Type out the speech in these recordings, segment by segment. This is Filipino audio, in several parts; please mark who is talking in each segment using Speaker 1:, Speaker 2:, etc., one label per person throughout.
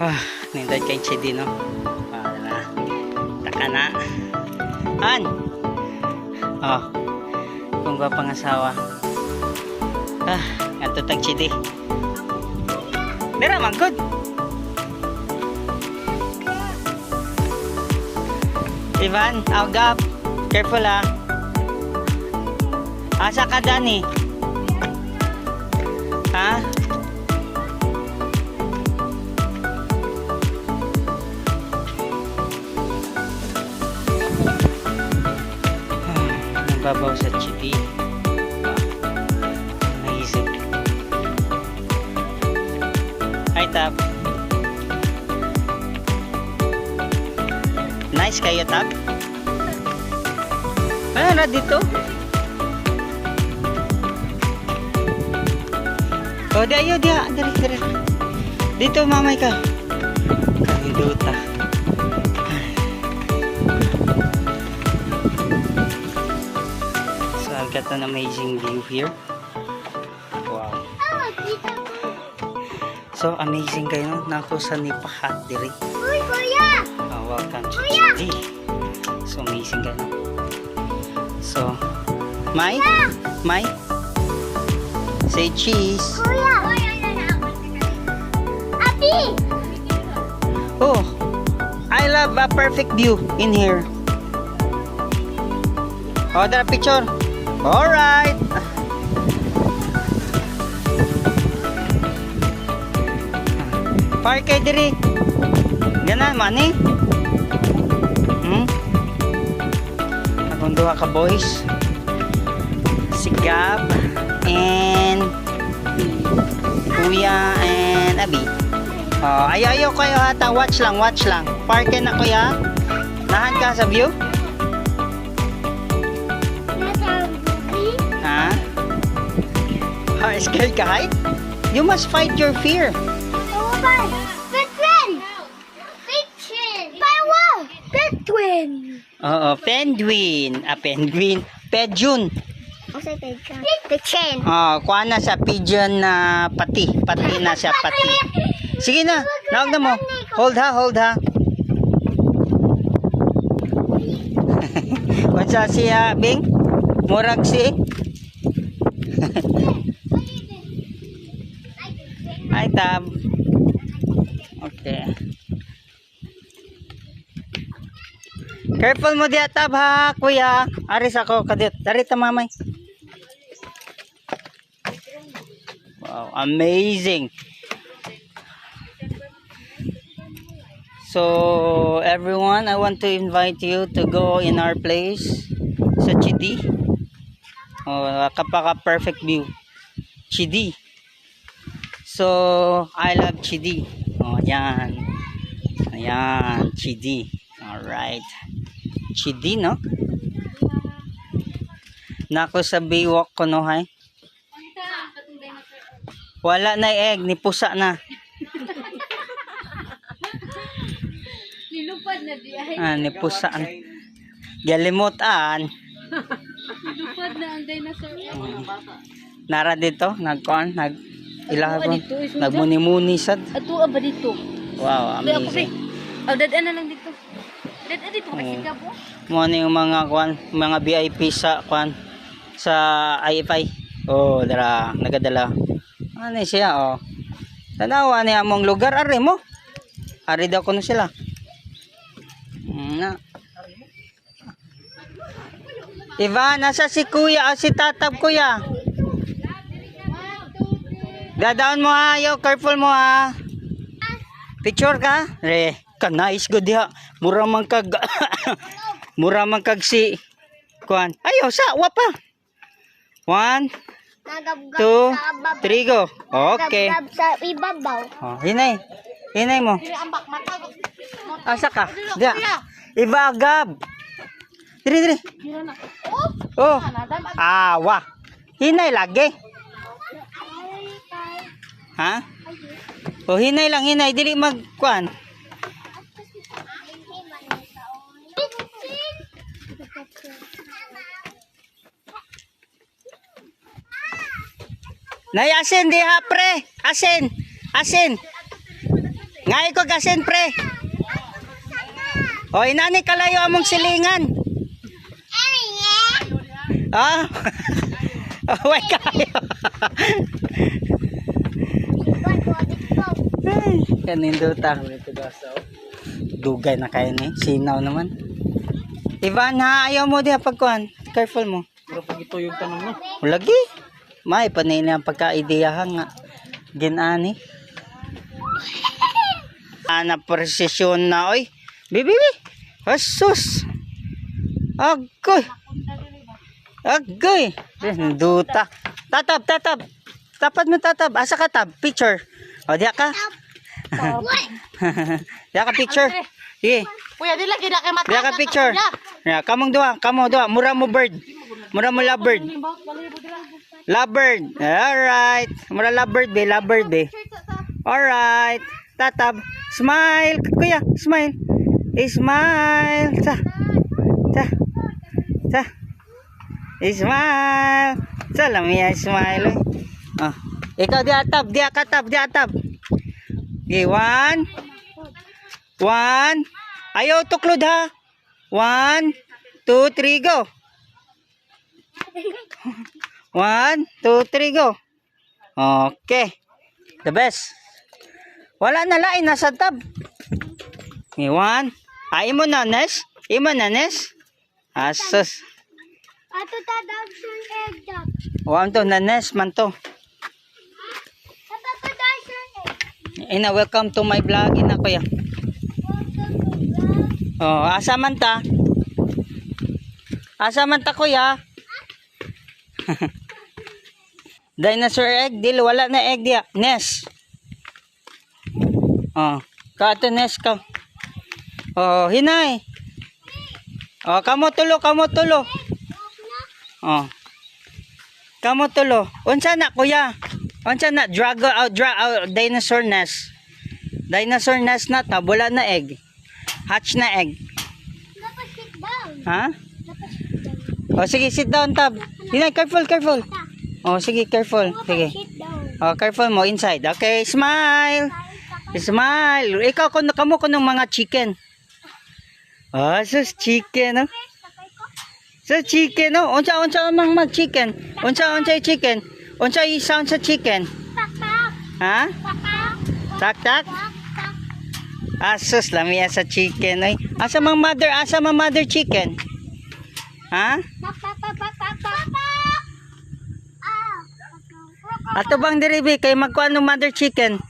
Speaker 1: Ah, nindad kay Chidi no. Ah, na. Taka na. An. Oh. Kung ba pangasawa. Ah, ato tag Chidi. Dira man good. Ivan, Augap. Careful ah. Asa ka Dani? Ha? Nababaw sa chibi. Naisip. Hi, Tap. Nice kayo, Tap. Ano dito? O, di ayo, di Dari, dari. Dito, mamay ka. Kanduta. I've got an amazing view here. Wow. So, amazing kayo, no? Nako sa Nipahat, diri.
Speaker 2: Uy, kuya!
Speaker 1: Uh, welcome to
Speaker 2: Kuya!
Speaker 1: GD. So, amazing kayo. So, Mai? Mai? Say cheese.
Speaker 2: Kuya! Kuya, Abi!
Speaker 1: Oh, I love a perfect view in here. Oh, there picture. All right. Park kay diri. Ganan man eh. Hmm? Akong duha ka boys. Si Gab and Kuya and Abi. Oh, ayaw ayaw kayo hata. Watch lang, watch lang. Parke na kuya. Nahan ka sa view? Scared ka height? You must fight your fear.
Speaker 2: Oo ba? Petren! Petren! Pawa! Petren!
Speaker 1: Oo, penguin. Ah, penguin. Pigeon.
Speaker 2: Ang sa Petren? Petren!
Speaker 1: Oh, kuha na sa pigeon na pati. Pati na siya pati. Sige na, nawag na mo. Hold ha, hold ha. Kunsa siya, Bing? Murag si? Tab. Okay. Careful mo diya, Tab, ha, kuya. Aris ako, kadit. Darita, mamay. Wow, amazing. So, everyone, I want to invite you to go in our place sa Chidi. Oh, kapaka-perfect view. Chidi. So, I love Chidi. Oh, yan. Ayan, Chidi. Alright. Chidi, no? Nako sa Baywalk ko, no, hay? Wala na egg, ni pusa na.
Speaker 3: Nilupad na di ay.
Speaker 1: Ah, ni pusa. Galimutan.
Speaker 3: Nilupad na ang dinosaur.
Speaker 1: Nara dito, nagkuan, nag
Speaker 3: dito, isuda?
Speaker 1: nagmuni-muni sad.
Speaker 3: Ato ba dito?
Speaker 1: Wow, amazing.
Speaker 3: Aw dadaan na lang dito. Dadaan dito kasi ka po.
Speaker 1: Mo yung mga kuan, mga VIP sa kuan sa IFI. Oh, dara, nagadala. Ano siya, oh. Tanawa ni among lugar ari mo. Ari daw kuno sila. Mm, Na. Ivan, nasa si kuya o si tatab kuya? Dadaan mo ha, yo, careful mo ha. Picture ka? Re, ka nice good diha. Mura man kag Mura man kag si kuan. Ayo sa wa pa. One,
Speaker 2: Nagabgab
Speaker 1: two, three, go. Okay.
Speaker 2: Nagabgab sa ibabaw.
Speaker 1: Oh, hinay. Hinay mo. Asa ka? Diya. Ibagab. Diri, diri. Oh. Awa. Hinay lagi. Ha? O hinay lang, hinay. Dili magkuan. Nay, asin di ha, pre. Asin. Asin. Ngay ko gasin pre. O inani kalayo among silingan. Ah. Away kayo. Ay, kanin duta. Dugay na kayo ni. Sinaw naman. Ivan ha, ayaw mo diha pagkuhan. Careful mo.
Speaker 4: Pero pag ito yung tanong mo.
Speaker 1: Lagi. May panay na pagka-ideyahan nga. Ginani. Ana presisyon na oy. Bibi. Asus. Agoy. Agoy. Duta. Tatab, tatab. Tapad mo tatab. Asa ka tab? Picture. O, diya ka. Diya ka picture. Sige.
Speaker 3: Kuya, di lagi na kay mata.
Speaker 1: Diya ka picture. Yeah, kamong duha, kamo duha. Mura mo bird. Mura mo lovebird. Lovebird. Alright. Mura lovebird be, lovebird be. Alright. Tatab. Smile. Kuya, smile. Smile. Sa. Sa. Sa. Smile. Sa lamia, smile. Oh. Ikaw di atab, di akatab, di atab. Okay, one. One. Ayaw tuklod ha. One, two, three, go. One, two, three, go. Okay. The best. Wala na lain, nasa tab. Okay, one. Ay mo na, Nes. Imo na, Nes. Asus.
Speaker 2: Ato tadab sun egg dog.
Speaker 1: One to na, Nes, man to.
Speaker 2: Tapapaday sun egg.
Speaker 1: Ina, welcome to my vlog. Ina, kuya. Oh, asa man ta? Asa man ta, kuya? Dinosaur egg, dil wala na egg dia. Nest. Oh, kato nest ka. Oh, hinay. Oh, kamo tulo, kamo tulo. Oh. Kamo tulo. Unsa na, kuya? Unsa na dragon out dra out dinosaur nest. Dinosaur nest na ta, wala na egg. Hatch na egg.
Speaker 2: Napasit down.
Speaker 1: Ha?
Speaker 2: Down.
Speaker 1: O sige, sit down tab. Hinay, careful, careful. O sige, careful. Sige.
Speaker 2: Sit down.
Speaker 1: O, careful mo inside. Okay, smile. Smile. Ikaw kuno kamo kuno mga chicken. Ah, sus chicken, no? Sa chicken, no? Unsa unsa mang mag chicken? Unsa unsa chicken? Unsa yung sound sa chicken?
Speaker 2: Tak tak.
Speaker 1: Ha?
Speaker 2: Tak tak.
Speaker 1: Tak tak.
Speaker 2: Tak tak.
Speaker 1: Asus lamiya sa chicken ay. Asa mang mother, asa mang mother chicken? Ha? Ato bang diribi kay magkuan ng mother chicken?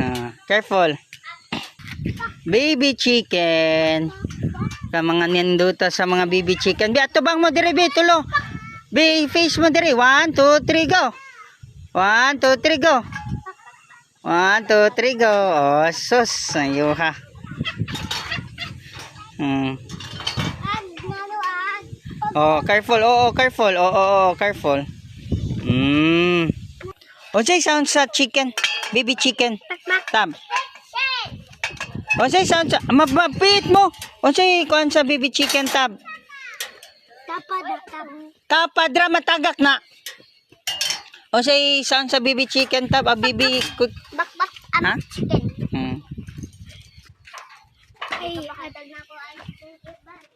Speaker 1: Ah, careful. Baby chicken. Sa mga ninduta sa mga baby chicken. Bi ato bang mo diri bi tulo. Bi face mo diri. 1 2 3 go. 1 2 3 go. 1 2 3 go. Oh, sus. Ayo ha. Hmm. Oh, careful. Oo, oh, careful. Oo, oh, oh, careful. Hmm. Unsay sound sa chicken? Baby chicken. Tab. Unsay sound sa mabapit mo. Unsay kuan sa baby chicken tab? Kapadra matagak na. Unsay sound sa baby chicken tab? A baby cook.
Speaker 2: Bak bak
Speaker 1: Ha?
Speaker 2: chicken.
Speaker 1: Hmm.
Speaker 2: Ay.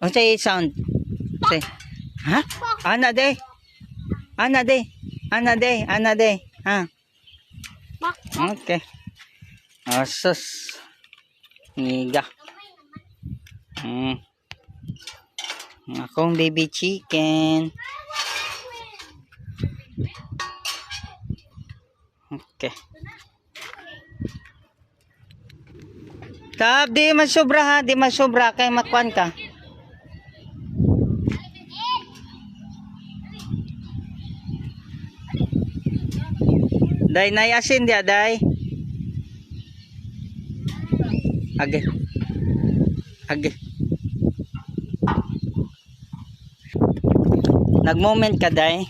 Speaker 1: Unsay sound? Unsay? Ha? Ana de. Ana de. Ana de. Ana de. Ha? Okay. Asus. Ngiga. Hmm. Akong baby chicken. Okay. Tab, di man sobra ha. Di man sobra. Kay makwan ka. Day, nay asin dia, day. Age. Age. Nag-moment ka, day.